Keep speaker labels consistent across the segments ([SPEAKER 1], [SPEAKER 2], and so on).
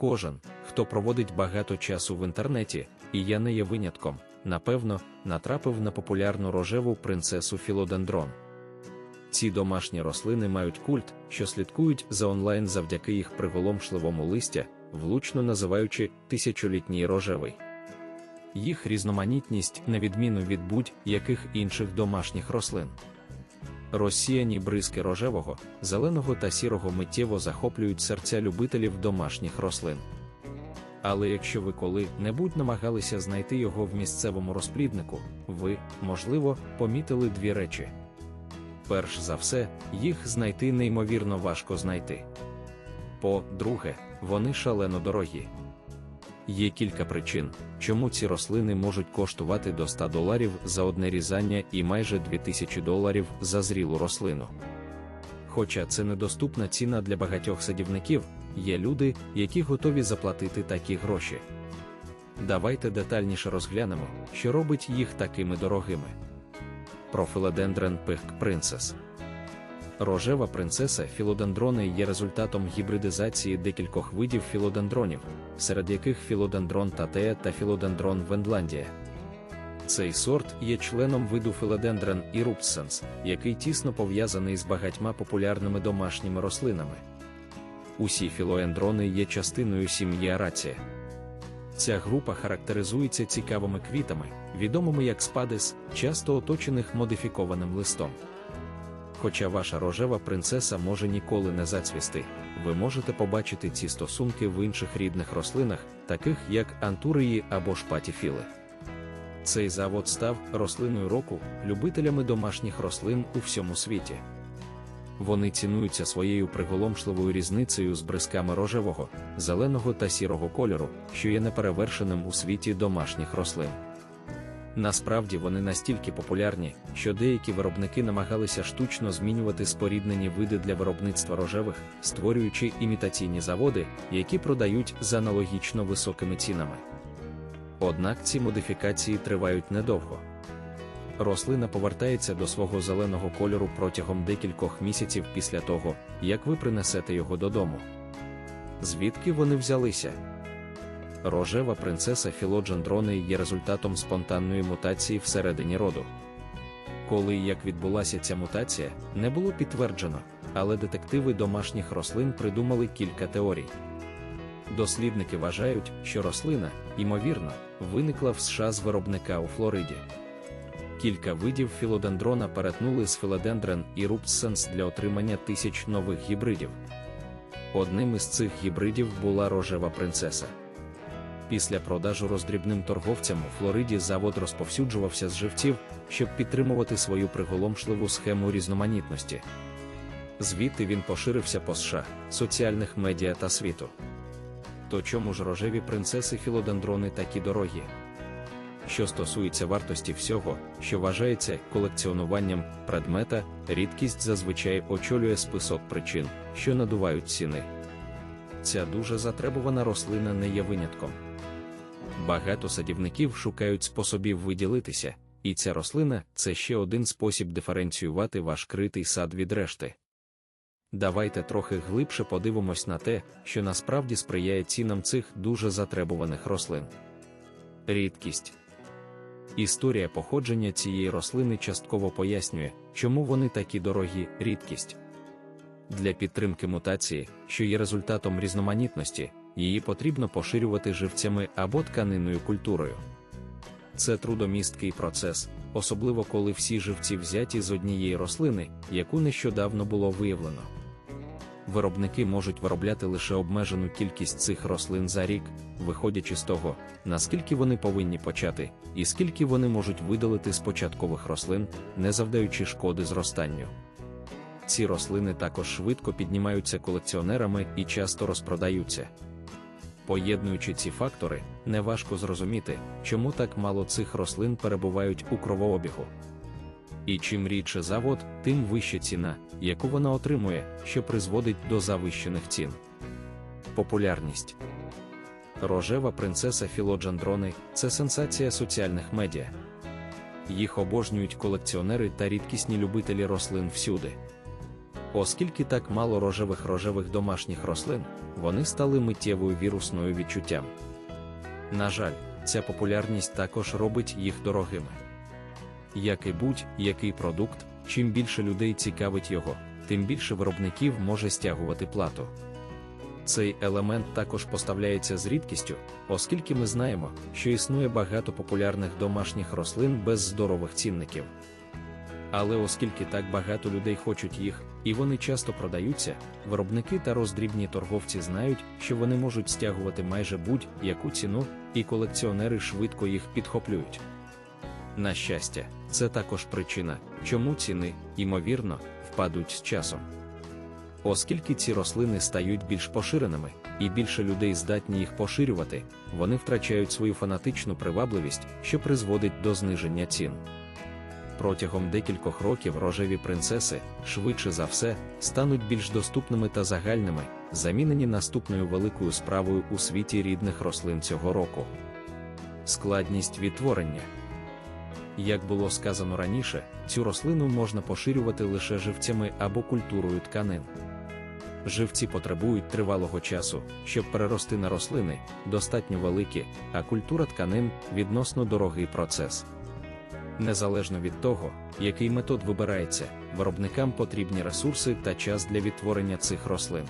[SPEAKER 1] Кожен, хто проводить багато часу в інтернеті, і я не є винятком, напевно, натрапив на популярну рожеву принцесу Філодендрон. Ці домашні рослини мають культ, що слідкують за онлайн завдяки їх приголомшливому листя, влучно називаючи тисячолітній рожевий. Їх різноманітність на відміну від будь-яких інших домашніх рослин. Розсіяні бризки рожевого, зеленого та сірого миттєво захоплюють серця любителів домашніх рослин. Але якщо ви коли-небудь намагалися знайти його в місцевому розпліднику, ви, можливо, помітили дві речі. Перш за все, їх знайти неймовірно важко знайти. По-друге, вони шалено дорогі. Є кілька причин, чому ці рослини можуть коштувати до 100 доларів за одне різання і майже 2000 доларів за зрілу рослину. Хоча це недоступна ціна для багатьох садівників, є люди, які готові заплатити такі гроші. Давайте детальніше розглянемо, що робить їх такими дорогими. Про філодендрен Пихк Принцес. Рожева принцеса філодендрони є результатом гібридизації декількох видів філодендронів, серед яких філодендрон Татея та філодендрон Вендландія. Цей сорт є членом виду філодендрен Ірупсенс, який тісно пов'язаний з багатьма популярними домашніми рослинами. Усі філоендрони є частиною сім'ї Арація. Ця група характеризується цікавими квітами, відомими як спадис, часто оточених модифікованим листом. Хоча ваша рожева принцеса може ніколи не зацвісти, ви можете побачити ці стосунки в інших рідних рослинах, таких як антурії або шпатіфіли. Цей завод став рослиною року любителями домашніх рослин у всьому світі. Вони цінуються своєю приголомшливою різницею з бризками рожевого, зеленого та сірого кольору, що є неперевершеним у світі домашніх рослин. Насправді вони настільки популярні, що деякі виробники намагалися штучно змінювати споріднені види для виробництва рожевих, створюючи імітаційні заводи, які продають за аналогічно високими цінами. Однак ці модифікації тривають недовго. Рослина повертається до свого зеленого кольору протягом декількох місяців після того, як ви принесете його додому. Звідки вони взялися? Рожева принцеса філоджендрони є результатом спонтанної мутації всередині роду. Коли і як відбулася ця мутація, не було підтверджено, але детективи домашніх рослин придумали кілька теорій. Дослідники вважають, що рослина, ймовірно, виникла в США з виробника у Флориді. Кілька видів філодендрона перетнули з філодендрен і рупсенс для отримання тисяч нових гібридів. Одним із цих гібридів була рожева принцеса. Після продажу роздрібним торговцям у Флориді завод розповсюджувався з живців, щоб підтримувати свою приголомшливу схему різноманітності. Звідти він поширився по США, соціальних медіа та світу. То чому ж рожеві принцеси філодендрони такі дорогі? Що стосується вартості всього, що вважається колекціонуванням предмета, рідкість зазвичай очолює список причин, що надувають ціни. Ця дуже затребувана рослина не є винятком. Багато садівників шукають способів виділитися, і ця рослина це ще один спосіб диференціювати ваш критий сад від решти. Давайте трохи глибше подивимось на те, що насправді сприяє цінам цих дуже затребуваних рослин. Рідкість Історія походження цієї рослини частково пояснює, чому вони такі дорогі рідкість. Для підтримки мутації, що є результатом різноманітності, її потрібно поширювати живцями або тканинною культурою. Це трудомісткий процес, особливо коли всі живці взяті з однієї рослини, яку нещодавно було виявлено. Виробники можуть виробляти лише обмежену кількість цих рослин за рік, виходячи з того, наскільки вони повинні почати, і скільки вони можуть видалити з початкових рослин, не завдаючи шкоди зростанню. Ці рослини також швидко піднімаються колекціонерами і часто розпродаються. Поєднуючи ці фактори, неважко зрозуміти, чому так мало цих рослин перебувають у кровообігу. І чим рідше завод, тим вища ціна, яку вона отримує, що призводить до завищених цін. Популярність Рожева принцеса Філоджандрони це сенсація соціальних медіа. Їх обожнюють колекціонери та рідкісні любителі рослин всюди. Оскільки так мало рожевих рожевих домашніх рослин, вони стали миттєвою вірусною відчуттям. На жаль, ця популярність також робить їх дорогими. Як і будь-який продукт, чим більше людей цікавить його, тим більше виробників може стягувати плату. Цей елемент також поставляється з рідкістю, оскільки ми знаємо, що існує багато популярних домашніх рослин без здорових цінників. Але оскільки так багато людей хочуть їх, і вони часто продаються, виробники та роздрібні торговці знають, що вони можуть стягувати майже будь-яку ціну, і колекціонери швидко їх підхоплюють. На щастя, це також причина, чому ціни, ймовірно, впадуть з часом. Оскільки ці рослини стають більш поширеними, і більше людей здатні їх поширювати, вони втрачають свою фанатичну привабливість, що призводить до зниження цін. Протягом декількох років рожеві принцеси, швидше за все, стануть більш доступними та загальними, замінені наступною великою справою у світі рідних рослин цього року. Складність відтворення. Як було сказано раніше, цю рослину можна поширювати лише живцями або культурою тканин. Живці потребують тривалого часу, щоб перерости на рослини, достатньо великі, а культура тканин відносно дорогий процес. Незалежно від того, який метод вибирається, виробникам потрібні ресурси та час для відтворення цих рослин.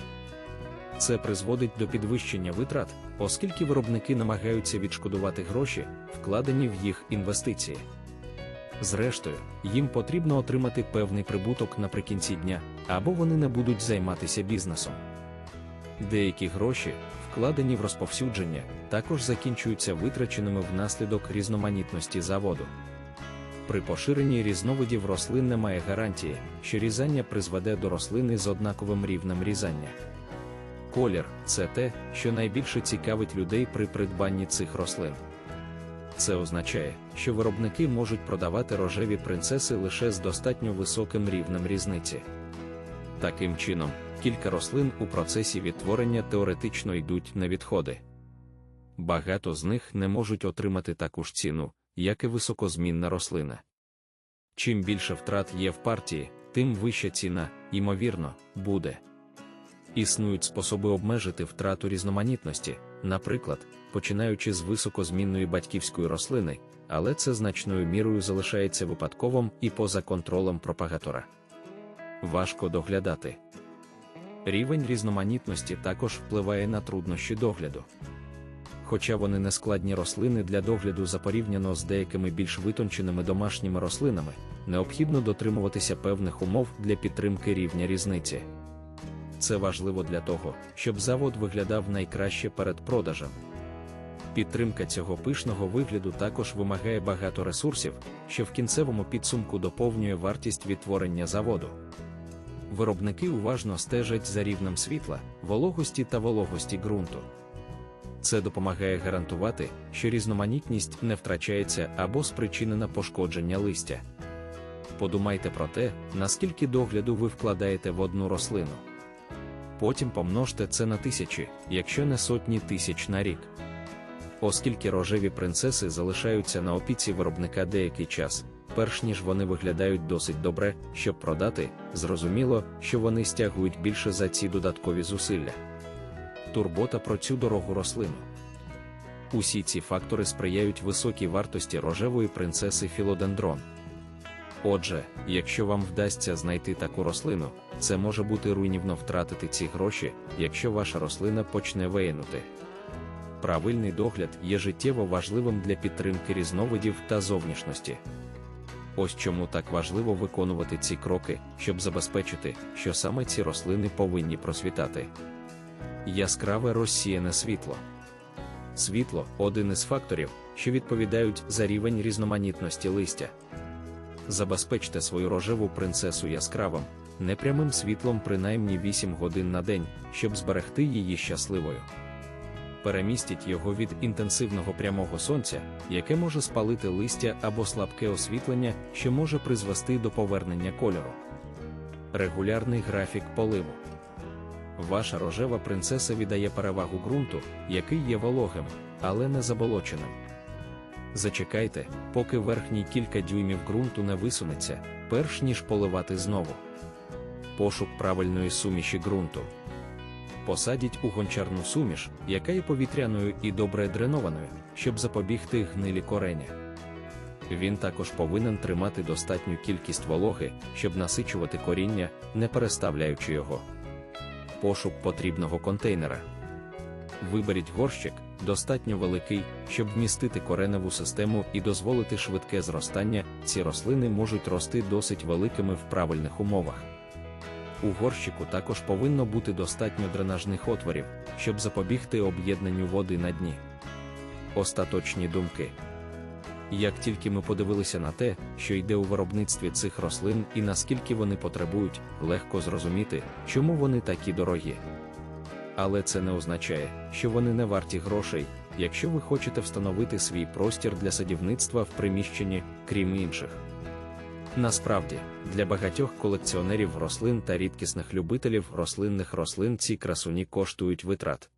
[SPEAKER 1] Це призводить до підвищення витрат, оскільки виробники намагаються відшкодувати гроші, вкладені в їх інвестиції. Зрештою, їм потрібно отримати певний прибуток наприкінці дня, або вони не будуть займатися бізнесом. Деякі гроші, вкладені в розповсюдження, також закінчуються витраченими внаслідок різноманітності заводу. При поширенні різновидів рослин немає гарантії, що різання призведе до рослини з однаковим рівнем різання. Колір це те, що найбільше цікавить людей при придбанні цих рослин. Це означає, що виробники можуть продавати рожеві принцеси лише з достатньо високим рівнем різниці. Таким чином, кілька рослин у процесі відтворення теоретично йдуть на відходи. Багато з них не можуть отримати таку ж ціну, як і високозмінна рослина. Чим більше втрат є в партії, тим вища ціна, ймовірно, буде. Існують способи обмежити втрату різноманітності, наприклад, починаючи з високозмінної батьківської рослини, але це значною мірою залишається випадковим і поза контролем пропагатора. Важко доглядати. Рівень різноманітності також впливає на труднощі догляду. Хоча вони не складні рослини для догляду за порівняно з деякими більш витонченими домашніми рослинами, необхідно дотримуватися певних умов для підтримки рівня різниці. Це важливо для того, щоб завод виглядав найкраще перед продажем. Підтримка цього пишного вигляду також вимагає багато ресурсів, що в кінцевому підсумку доповнює вартість відтворення заводу. Виробники уважно стежать за рівнем світла, вологості та вологості ґрунту. Це допомагає гарантувати, що різноманітність не втрачається або спричинена пошкодження листя. Подумайте про те, наскільки догляду ви вкладаєте в одну рослину. Потім помножте це на тисячі, якщо не сотні тисяч на рік. Оскільки рожеві принцеси залишаються на опіці виробника деякий час, перш ніж вони виглядають досить добре, щоб продати, зрозуміло, що вони стягують більше за ці додаткові зусилля. Турбота про цю дорогу рослину. Усі ці фактори сприяють високій вартості рожевої принцеси філодендрон. Отже, якщо вам вдасться знайти таку рослину, це може бути руйнівно втратити ці гроші, якщо ваша рослина почне виянути. Правильний догляд є життєво важливим для підтримки різновидів та зовнішності. Ось чому так важливо виконувати ці кроки, щоб забезпечити, що саме ці рослини повинні просвітати. Яскраве розсіяне світло. Світло один із факторів, що відповідають за рівень різноманітності листя. Забезпечте свою рожеву принцесу яскравим, непрямим світлом принаймні 8 годин на день, щоб зберегти її щасливою. Перемістіть його від інтенсивного прямого сонця, яке може спалити листя або слабке освітлення, що може призвести до повернення кольору. Регулярний графік поливу. Ваша рожева принцеса віддає перевагу ґрунту, який є вологим, але не заболоченим. Зачекайте, поки верхній кілька дюймів ґрунту не висунеться, перш ніж поливати знову. Пошук правильної суміші ґрунту. Посадіть у гончарну суміш, яка є повітряною і добре дренованою, щоб запобігти гнилі кореня. Він також повинен тримати достатню кількість вологи, щоб насичувати коріння, не переставляючи його. Пошук потрібного контейнера. Виберіть горщик, достатньо великий, щоб вмістити кореневу систему і дозволити швидке зростання. Ці рослини можуть рости досить великими в правильних умовах. У горщику також повинно бути достатньо дренажних отворів, щоб запобігти об'єднанню води на дні. Остаточні думки. Як тільки ми подивилися на те, що йде у виробництві цих рослин і наскільки вони потребують, легко зрозуміти, чому вони такі дорогі. Але це не означає, що вони не варті грошей, якщо ви хочете встановити свій простір для садівництва в приміщенні, крім інших. Насправді, для багатьох колекціонерів рослин та рідкісних любителів рослинних рослин ці красуні коштують витрат.